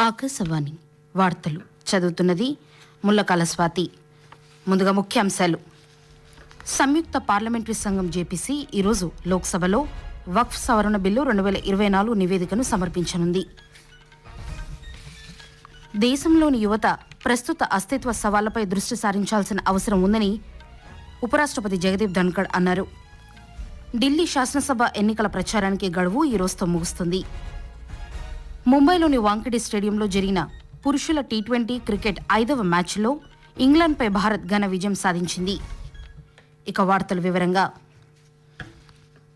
ఆకాశవాణి వార్తలు చదువుతున్నది ముల్లకాల స్వాతి. ముందుగా ముఖ్యాంశాలు. సంయుక్త పార్లమెంటరీ సంఘం జేపీసీ ఈరోజు లోక్సభలో వక్ఫ్ సవరణ బిల్లు రెండు వేల ఇరవై నాలుగు నివేదికను సమర్పించనుంది. దేశంలోని యువత ప్రస్తుత అస్తిత్వ సవాళ్ళపై దృష్టి సారించాల్సిన అవసరం ఉందని ఉపరాష్ట్రపతి జగదీప్ ధన్కడ్ అన్నారు. ఢిల్లీ శాసనసభ ఎన్నికల ప్రచారానికి గడువు ఈ రోజుతో ముగుస్తుంది. ముంబైలోని వాంకడే స్టేడియంలో జరిగిన పురుషుల టీ ట్వంటీ క్రికెట్ ఐదవ మ్యాచ్లో ఇంగ్లాండ్పై భారత్ ఘన విజయం సాధించింది. ఇక వార్తల వివరంగా.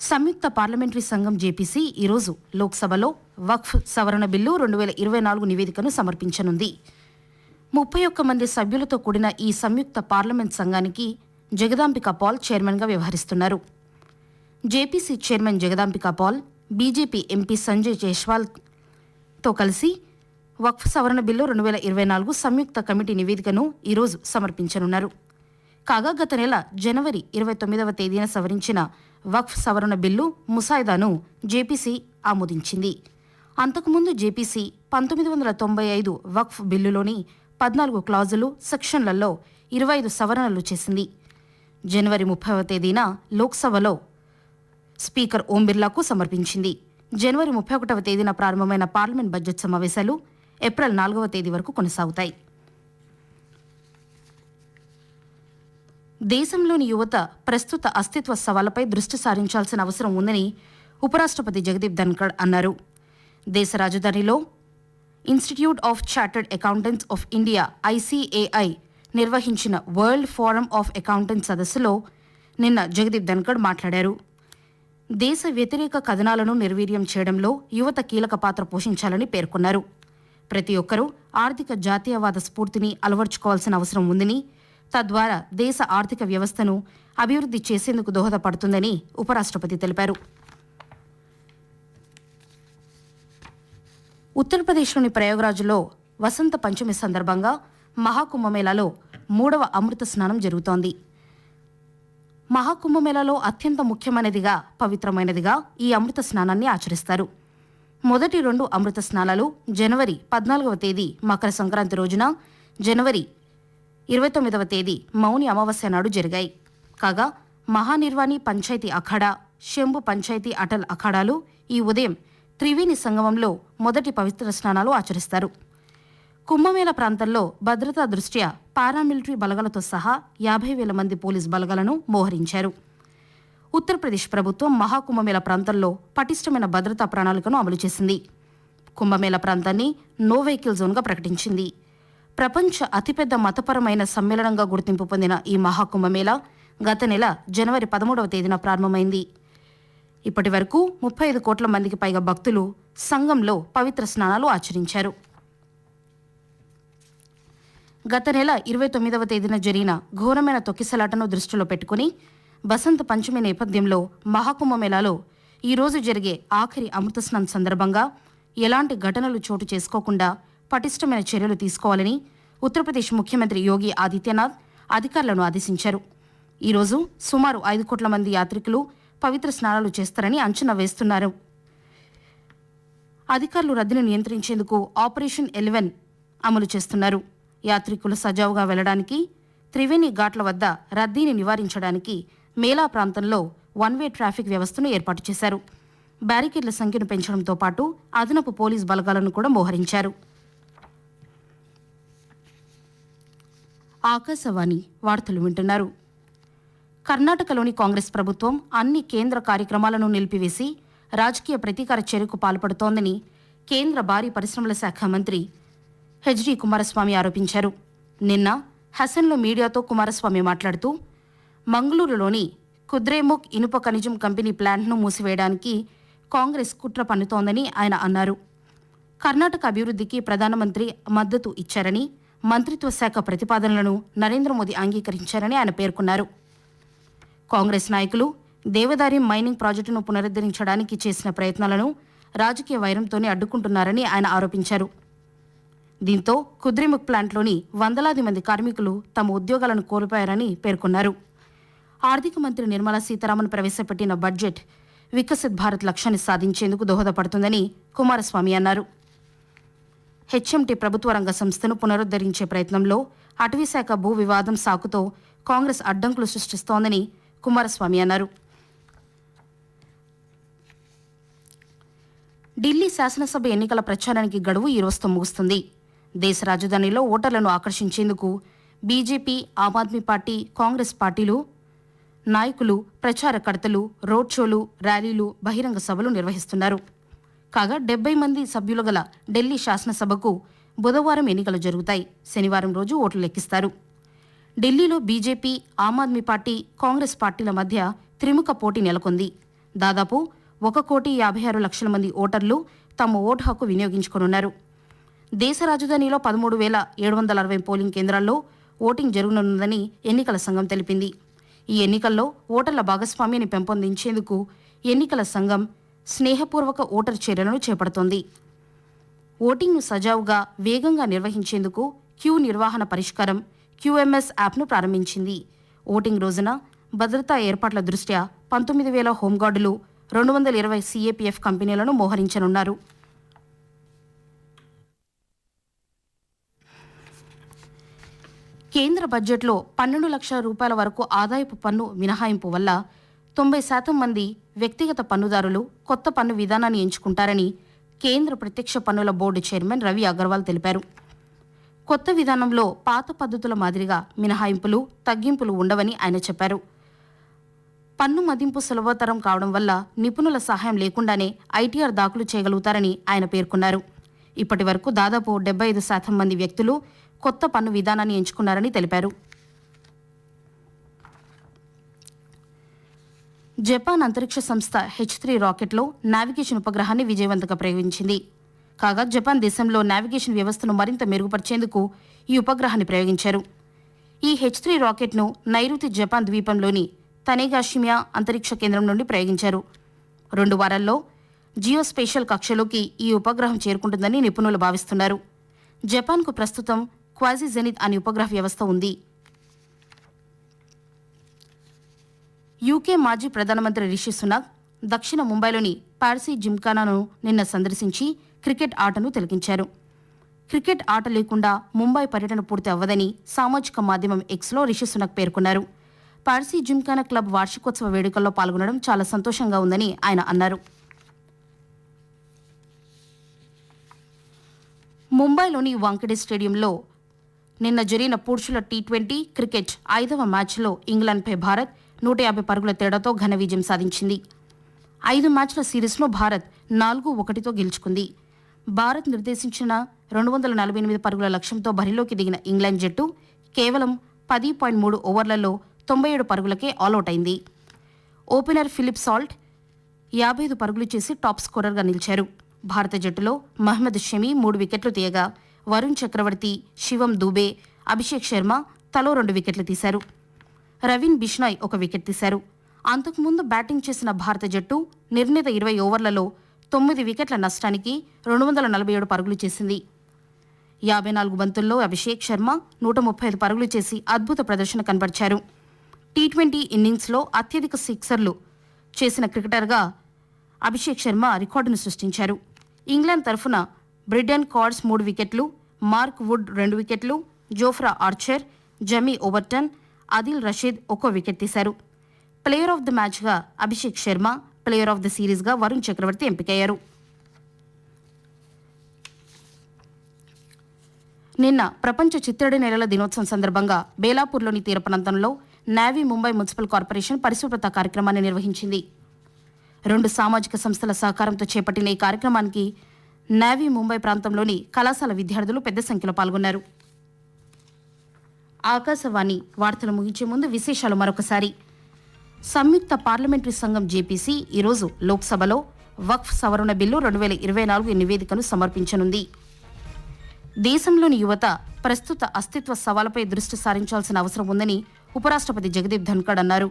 సంయుక్త పార్లమెంటరీ సంఘం జేపీసీ ఈరోజు లోక్సభలో వక్ఫ్ సవరణ బిల్లు రెండు వేల ఇరవై నాలుగు నివేదికను సమర్పించనుంది. ముప్పై ఒక్క మంది సభ్యులతో కూడిన ఈ సంయుక్త పార్లమెంట్ సంఘానికి జగదాంబిక పాల్ చైర్మన్గా వ్యవహరిస్తున్నారు. JPC chairman Jagdambika Pal BJP MP Sanjay తో కలిసి వక్ఫ్ సవరణ బిల్లు రెండు వేల ఇరవై నాలుగు సంయుక్త కమిటీ నివేదికను ఈరోజు సమర్పించనున్నారు. కాగా గత నెల జనవరి ఇరవై తొమ్మిదవ తేదీన సవరించిన వక్ఫ్ సవరణ బిల్లు ముసాయిదాను జేపీసీ ఆమోదించింది. అంతకుముందు జేపీసీ పంతొమ్మిది వందల తొంభై ఐదు వక్ఫ్ బిల్లులోని పద్నాలుగు క్లాజులు సెక్షన్లలో ఇరవై ఐదు సవరణలు చేసింది. జనవరి ముప్పైవ తేదీన లోక్సభలో స్పీకర్ ఓం బిర్లాకు సమర్పించింది. జనవరి ముప్పై ఒకటవ తేదీన ప్రారంభమైన పార్లమెంట్ బడ్జెట్ సమావేశాలు ఏప్రిల్ నాలుగవ తేదీ వరకు కొనసాగుతాయి. దేశంలోని యువత ప్రస్తుత అస్తిత్వ సవాళ్ళపై దృష్టి సారించాల్సిన అవసరం ఉందని ఉపరాష్ట్రపతి జగదీప్ ధన్కడ్ అన్నారు. దేశ రాజధానిలో institute of chartered accountants of India ICAI నిర్వహించిన వరల్డ్ ఫోరం ఆఫ్ అకౌంటెంట్స్ సదస్సులో నిన్న జగదీప్ ధన్కడ్ మాట్లాడారు. దేశ వ్యతిరేక కథనాలను నిర్వీర్యం చేయడంలో యువత కీలక పాత్ర పోషించాలని పేర్కొన్నారు. ప్రతి ఒక్కరూ ఆర్థిక జాతీయవాద స్ఫూర్తిని అలవర్చుకోవాల్సిన అవసరం ఉందని తద్వారా దేశ ఆర్థిక వ్యవస్థను అభివృద్ధి చేసేందుకు దోహదపడుతుందని ఉపరాష్ట్రపతి తెలిపారు. ఉత్తరప్రదేశ్లోని ప్రయాగ్రాజ్లో వసంత పంచమి సందర్భంగా మహాకుంభమేళాలో మూడవ అమృత స్నానం జరుగుతోంది. మహాకుంభమేళలో అత్యంత ముఖ్యమైనదిగా పవిత్రమైనదిగా ఈ అమృత స్నానాన్ని ఆచరిస్తారు. మొదటి రెండు అమృత స్నానాలు జనవరి పద్నాలుగవ తేదీ మకర సంక్రాంతి రోజున జనవరి ఇరవై తొమ్మిదవ తేదీ మౌని అమావాస్య నాడు జరిగాయి. కాగా మహానిర్వాణి పంచాయతీ అఖాడా శంభు పంచాయతీ అటల్ అఖాడాలు ఈ ఉదయం త్రివేణి సంగమంలో మొదటి పవిత్ర స్నానాలు ఆచరిస్తారు. కుంభమేళ ప్రాంతంలో భద్రతా దృష్ట్యా పారామిలిటరీ బలగాలతో సహా యాభై వేల మంది పోలీస్ బలగాలను మోహరించారు. ఉత్తరప్రదేశ్ ప్రభుత్వం మహాకుంభమేళ ప్రాంతంలో పటిష్టమైన భద్రతా ప్రణాళికను అమలు చేసింది. కుంభమేళ ప్రాంతాన్ని నో వెహికల్ జోన్గా ప్రకటించింది. ప్రపంచ అతిపెద్ద మతపరమైన సమ్మేళనంగా గుర్తింపు పొందిన ఈ మహాకుంభమేళ గత నెల జనవరి పదమూడవ తేదీన ప్రారంభమైంది. ఇప్పటి వరకు ముప్పై ఐదు కోట్ల మందికి పైగా భక్తులు సంఘంలో పవిత్ర స్నానాలు ఆచరించారు. గత నెల ఇరవై తొమ్మిదవ తేదీన జరిగిన ఘోరమైన తొక్కిసలాటను దృష్టిలో పెట్టుకుని బసంత పంచమి నేపథ్యంలో మహాకుంభమేళాలో ఈరోజు జరిగే ఆఖరి అమృతస్నం సందర్భంగా ఎలాంటి ఘటనలు చోటు చేసుకోకుండా పటిష్టమైన చర్యలు తీసుకోవాలని ఉత్తరప్రదేశ్ ముఖ్యమంత్రి యోగి ఆదిత్యనాథ్ అధికారులను ఆదేశించారు. ఈరోజు సుమారు ఐదు కోట్ల మంది యాత్రికులు పవిత్ర స్నానాలు చేస్తారని అంచనా వేస్తున్నారు. అధికారులు రద్దీని నియంత్రించేందుకు ఆపరేషన్ ఎలెవెన్ అమలు చేస్తున్నారు. యాత్రికులు సజావుగా వెళ్ళడానికి త్రివేణి ఘాట్ల వద్ద రద్దీని నివారించడానికి మేళా ప్రాంతంలో వన్ వే ట్రాఫిక్ వ్యవస్థను ఏర్పాటు చేశారు. బ్యారికేడ్ల సంఖ్యను పెంచడంతో పాటు అదనపు పోలీస్ బలగాలను కూడా మోహరించారు. ఆకాశవాణి వార్తలు వింటున్నారు. కర్ణాటకలోని కాంగ్రెస్ ప్రభుత్వం అన్ని కేంద్ర కార్యక్రమాలను నిలిపివేసి రాజకీయ ప్రతీకార చర్యకు పాల్పడుతోందని కేంద్ర భారీ పరిశ్రమల శాఖ మంత్రి హెచ్డి కుమారస్వామి ఆరోపించారు. నిన్న హసన్లో మీడియాతో కుమారస్వామి మాట్లాడుతూ మంగళూరులోని కుద్రేముఖ్ ఇనుప ఖనిజం కంపెనీ ప్లాంట్ను మూసివేయడానికి కాంగ్రెస్ కుట్ర పన్నుతోందని ఆయన అన్నారు. కర్ణాటక అభివృద్ధికి ప్రధానమంత్రి మద్దతు ఇచ్చారని మంత్రిత్వ శాఖ ప్రతిపాదనలను నరేంద్ర మోదీ అంగీకరించారని ఆయన పేర్కొన్నారు. కాంగ్రెస్ నాయకులు దేవదారి మైనింగ్ ప్రాజెక్టును పునరుద్ధరించడానికి చేసిన ప్రయత్నాలను రాజకీయ వైరంతోనే అడ్డుకుంటున్నారని ఆయన ఆరోపించారు. దీంతో కుద్రిముఖ్ ప్లాంట్లోని వందలాది మంది కార్మికులు తమ ఉద్యోగాలను కోల్పోయారని పేర్కొన్నారు. ఆర్థిక మంత్రి నిర్మలా సీతారామన్ ప్రవేశపెట్టిన బడ్జెట్ వికసిత్ భారత్ లక్ష్యాన్ని సాధించేందుకు దోహదపడుతుందని కుమారస్వామి అన్నారు. హెచ్ఎంటీ ప్రభుత్వ రంగ సంస్థను పునరుద్ధరించే ప్రయత్నంలో అటవీశాఖ భూ వివాదం సాకుతో కాంగ్రెస్ అడ్డంకులు సృష్టిస్తోందని కుమారస్వామి అన్నారు. ఢిల్లీ శాసనసభ ఎన్నికల ప్రచారానికి గడువు ఈ రోజుతో ముగుస్తుంది. దేశ రాజధానిలో ఓటర్లను ఆకర్షించేందుకు బీజేపీ ఆమ్ ఆద్మీ పార్టీ కాంగ్రెస్ పార్టీలు నాయకులు ప్రచారకర్తలు రోడ్ షోలు ర్యాలీలు బహిరంగ సభలు నిర్వహిస్తున్నారు. కాగా డెబ్బై మంది సభ్యులు గల ఢిల్లీ శాసనసభకు బుధవారం ఎన్నికలు జరుగుతాయి. శనివారం రోజు ఓట్లు లెక్కిస్తారు. ఢిల్లీలో బీజేపీ ఆమ్ ఆద్మీ పార్టీ కాంగ్రెస్ పార్టీల మధ్య త్రిముఖ పోటీ నెలకొంది. దాదాపు ఒక కోటి యాభై ఆరు లక్షల మంది ఓటర్లు తమ ఓటు హక్కు వినియోగించుకోనున్నారు. దేశ రాజధానిలో పదమూడు వేల ఏడు వందల అరవై పోలింగ్ కేంద్రాల్లో ఓటింగ్ జరగనున్నదని ఎన్నికల సంఘం తెలిపింది. ఈ ఎన్నికల్లో ఓటర్ల భాగస్వామ్యాన్ని పెంపొందించేందుకు ఎన్నికల సంఘం స్నేహపూర్వక ఓటర్ చర్యలను చేపడుతోంది. ఓటింగ్ను సజావుగా వేగంగా నిర్వహించేందుకు క్యూ నిర్వహణ పరిష్కారం క్యూఎంఎస్ యాప్ను ప్రారంభించింది. ఓటింగ్ రోజున భద్రతా ఏర్పాట్ల దృష్ట్యా పంతొమ్మిది వేల హోంగార్డులు రెండు వందల ఇరవై సీఏపీఎఫ్ కంపెనీలను మోహరించనున్నారు. కేంద్ర బడ్జెట్లో పన్నెండు లక్షల రూపాయల వరకు ఆదాయపు పన్ను మినహాయింపు వల్ల తొంభై శాతం మంది వ్యక్తిగత పన్నుదారులు కొత్త పన్ను విధానాన్ని ఎంచుకుంటారని కేంద్ర ప్రత్యక్ష పన్నుల బోర్డు చైర్మన్ రవి అగర్వాల్ తెలిపారు. కొత్త విధానంలో పాత పద్ధతుల మాదిరిగా మినహాయింపులు తగ్గింపులు ఉండవని ఆయన చెప్పారు. పన్ను మదింపు సులభతరం కావడం వల్ల నిపుణుల సహాయం లేకుండానే ఐటీఆర్ దాఖలు చేయగలుగుతారని ఆయన పేర్కొన్నారు. ఇప్పటి వరకు దాదాపు డెబ్బై ఐదు శాతం మంది వ్యక్తులు కొత్త పన్ను విధానాన్ని ఎంచుకున్నారని తెలిపారు. జపాన్ అంతరిక్ష సంస్థ హెచ్ త్రీ రాకెట్లో నావిగేషన్ ఉపగ్రహాన్ని విజయవంతంగా ప్రయోగించింది. కాగా జపాన్ దేశంలో నావిగేషన్ వ్యవస్థను మరింత మెరుగుపరిచేందుకు ఈ ఉపగ్రహాన్ని ప్రయోగించారు. ఈ హెచ్ త్రీ రాకెట్ను నైరుతి జపాన్ ద్వీపంలోని తనేగాషిమియా అంతరిక్ష కేంద్రం నుండి ప్రయోగించారు. రెండు వారాల్లో జియోస్పేషల్ కక్షలోకి ఈ ఉపగ్రహం చేరుకుంటుందని నిపుణులు భావిస్తున్నారు. జపాన్కు ప్రస్తుతం క్వాజీ జెనిత్ అనే ఉపగ్రహ వ్యవస్థ ఉంది. యూకే మాజీ ప్రధానమంత్రి రిషి సునాక్ దక్షిణ ముంబైలోని పార్సీ జిమ్ఖానాను నిన్న సందర్శించి క్రికెట్ ఆటను తిలకించారు. క్రికెట్ ఆట లేకుండా ముంబై పర్యటన పూర్తి అవ్వదని సామాజిక మాధ్యమం ఎక్స్లో రిషి సునక్ పేర్కొన్నారు. పార్సీ జిమ్ఖానా క్లబ్ వార్షికోత్సవ వేడుకల్లో పాల్గొనడం చాలా సంతోషంగా ఉందని ఆయన అన్నారు. ముంబైలోని వాంకడే స్టేడియంలో నిన్న జరిగిన పురుషుల టీ ట్వంటీ క్రికెట్ ఐదవ మ్యాచ్లో ఇంగ్లాండ్పై భారత్ నూట యాభై పరుగుల తేడాతో ఘన విజయం సాధించింది. ఐదు మ్యాచ్ల సిరీస్లో భారత్ నాలుగు ఒకటితో గెలుచుకుంది. భారత్ నిర్దేశించిన రెండు వందల నలభై ఎనిమిది పరుగుల లక్ష్యంతో బరిలోకి దిగిన ఇంగ్లాండ్ జట్టు కేవలం పది పాయింట్ మూడు ఓవర్లలో తొంభై ఏడు పరుగులకే ఆల్అవుట్ అయింది ఓపెనర్ ఫిలిప్ సాల్ట్ యాభై ఐదు పరుగులు చేసి టాప్ స్కోరర్గా నిలిచారు. భారత జట్టులో మహ్మద్ షమీ మూడు వికెట్లు తీయగా వరుణ్ చక్రవర్తి శివం దూబే అభిషేక్ శర్మ తలో రెండు వికెట్లు తీశారు. రవీన్ బిష్నాయ్ ఒక వికెట్ తీశారు. అంతకుముందు బ్యాటింగ్ చేసిన భారత జట్టు నిర్ణీత ఇరవై ఓవర్లలో తొమ్మిది వికెట్ల నష్టానికి రెండు వందల నలభై ఏడు పరుగులు చేసింది. యాభై నాలుగు బంతుల్లో అభిషేక్ శర్మ నూట ముప్పై ఐదు పరుగులు చేసి అద్భుత ప్రదర్శన కనబర్చారు. టీ ట్వంటీ ఇన్నింగ్స్లో అత్యధిక సిక్సర్లు చేసిన క్రికెటర్గా అభిషేక్ శర్మ రికార్డును సృష్టించారు. ఇంగ్లాండ్ తరఫున బ్రిటన్ కార్డ్స్ మూడు వికెట్లు మార్క్ వుడ్ రెండు వికెట్లు Jofra Archer Jamie Overton Adil Rashid ఒక్కో వికెట్ తీశారు. Player of the మ్యాచ్గా Abhishek Sharma player of the సిరీస్గా Varun Chakravarthy ఎంపికయ్యారు. నిన్న ప్రపంచ చిత్తడి నెలల దినోత్సవం సందర్భంగా బేలాపూర్లోని తీర ప్రాంతంలో నావీ ముంబై మున్సిపల్ కార్పొరేషన్ పరిశుభ్రత కార్యక్రమాన్ని నిర్వహించింది. రెండు సామాజిక సంస్థల సహకారంతో చేపట్టిన ఈ కార్యక్రమానికి నావీ ముంబై ప్రాంతంలోని కళాశాల విద్యార్థులు పెద్ద సంఖ్యలో పాల్గొన్నారు. ఆకాశవాణి వార్తలు ముగించే ముందు విశేషాలు మరొకసారి. సంయుక్త పార్లమెంటరీ సంఘం జేపీసీ ఈరోజు లోక్సభలో వక్ఫ్ సవరణ బిల్లు రెండు వేల ఇరవై నాలుగు నివేదికను సమర్పించనుంది. దేశంలోని యువత ప్రస్తుత అస్తిత్వ సవాలుపై దృష్టి సారించాల్సిన అవసరం ఉందని ఉపరాష్ట్రపతి జగదీప్ ధన్కడ్ అన్నారు.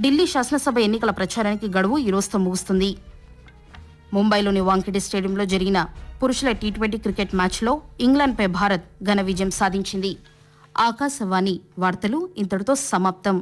ఢిల్లీ శాసనసభ ఎన్నికల ప్రచారానికి గడువు ఈరోజుతో ముగుస్తుంది. ముంబైలోని వాంకెడే స్టేడియంలో జరిగిన పురుషుల టీ ట్వంటీ క్రికెట్ మ్యాచ్లో ఇంగ్లాండ్పై భారత్ ఘన విజయం సాధించింది. ఆకాశవాణి వార్తలు ఇంతటితో సమాప్తం.